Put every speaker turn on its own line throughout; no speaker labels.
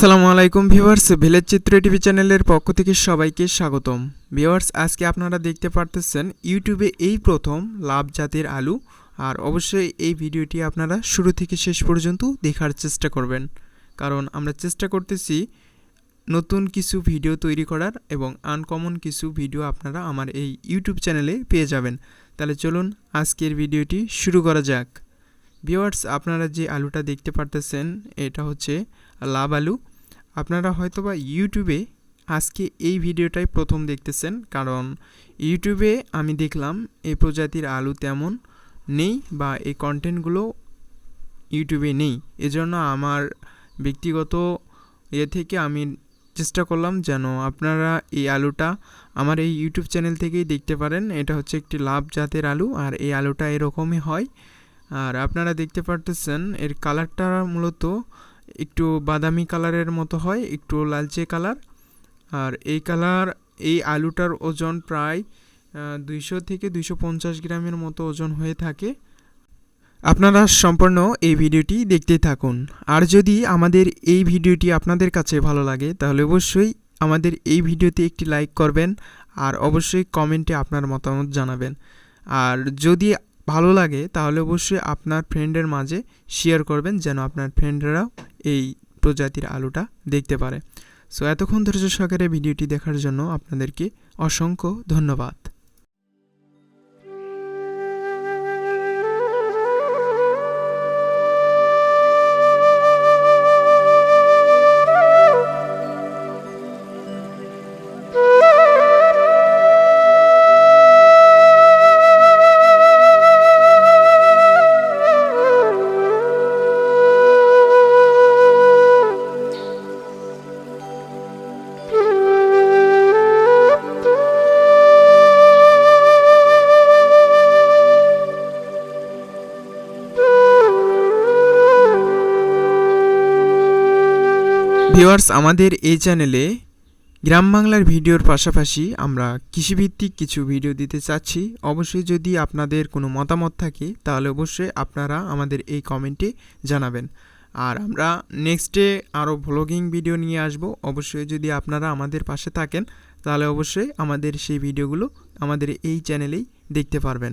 আসসালামু আলাইকুম viewers, village চিত্র টিভি চ্যানেলের পক্ষ থেকে সবাইকে স্বাগতম। ভিউয়ার্স, আজকে আপনারা দেখতে পারতেছেন ইউটিউবে এই প্রথম লাভ জাতের আলু, আর অবশ্যই এই ভিডিওটি আপনারা শুরু থেকে শেষ পর্যন্ত দেখার চেষ্টা করবেন। কারণ আমরা চেষ্টা করতেছি নতুন কিছু ভিডিও তৈরি করার এবং আনকমন কিছু ভিডিও আপনারা আমার এই ইউটিউব চ্যানেলে পেয়ে যাবেন। তাহলে চলুন আজকের ভিডিওটি শুরু করা যাক। ভিউয়ার্স, আপনারা যে আলুটা দেখতে পারতেছেন, এটা হচ্ছে লাভ আলু। আপনারা হয়তোবা ইউটিউবে আজকে এই ভিডিওটাই প্রথম দেখতেছেন, কারণ ইউটিউবে আমি দেখলাম এই প্রজাতির আলু তেমন নেই বা এই কন্টেন্টগুলো ইউটিউবে নেই। এজন্য আমার ব্যক্তিগত ইয়ে থেকে আমি চেষ্টা করলাম যেন আপনারা এই আলুটা আমার এই ইউটিউব চ্যানেল থেকেই দেখতে পারেন। এটা হচ্ছে একটি লাভ জাতের আলু আর এই আলুটা এরকমই হয়। আর আপনারা দেখতে পারতেছেন এর কালারটা মূলত একটু বাদামি কালারের মতো হয়, একটু লালচে কালার। আর এই কালার, এই আলুটার ওজন প্রায় দুইশো থেকে দুইশো পঞ্চাশ গ্রামের মতো ওজন হয়ে থাকে। আপনারা সম্পূর্ণ এই ভিডিওটি দেখতে থাকুন। আর যদি আমাদের এই ভিডিওটি আপনাদের কাছে ভালো লাগে, তাহলে অবশ্যই আমাদের এই ভিডিওতে একটি লাইক করবেন আর অবশ্যই কমেন্টে আপনার মতামত জানাবেন। আর যদি ভালো লাগে, তাহলে অবশ্যই আপনার ফ্রেন্ডের মাঝে শেয়ার করবেন, যেন আপনার ফ্রেন্ডরাও এই প্রজাতির আলুটা দেখতে পারে। সো এতক্ষণ ধৈর্য সহকারে ভিডিওটি দেখার জন্য আপনাদেরকে অসংখ্য ধন্যবাদ। ভিউয়ার্স, আমাদের এই চ্যানেলে গ্রাম বাংলার ভিডিওর পাশাপাশি আমরা কৃষিভিত্তিক কিছু ভিডিও দিতে চাচ্ছি। অবশ্যই যদি আপনাদের কোনো মতামত থাকে, তাহলে অবশ্যই আপনারা আমাদের এই কমেন্টে জানাবেন। আর আমরা নেক্সটে আরও ভ্লগিং ভিডিও নিয়ে আসব। অবশ্যই যদি আপনারা আমাদের পাশে থাকেন, তাহলে অবশ্যই আমাদের সেই ভিডিওগুলো আমাদের এই চ্যানেলেই দেখতে পারবেন।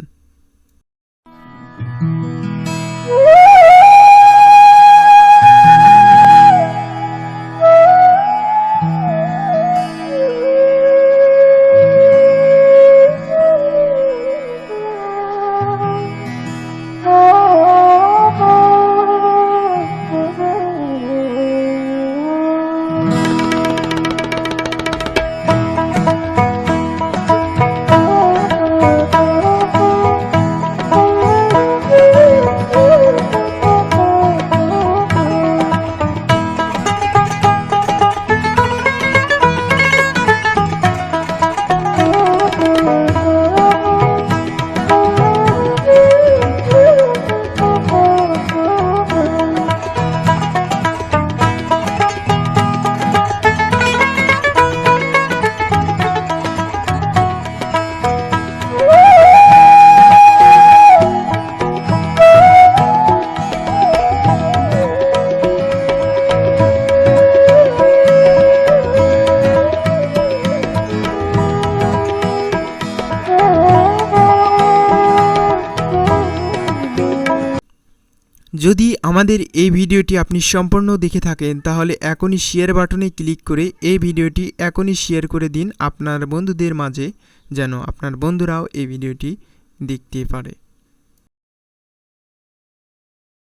যদি আমাদের এই ভিডিওটি আপনি সম্পূর্ণ দেখে থাকেন, তাহলে এখনই শেয়ার বাটনে ক্লিক করে এই ভিডিওটি এখনই শেয়ার করে দিন আপনার বন্ধুদের মাঝে, যেন আপনার বন্ধুরাও এই ভিডিওটি দেখতে পারে।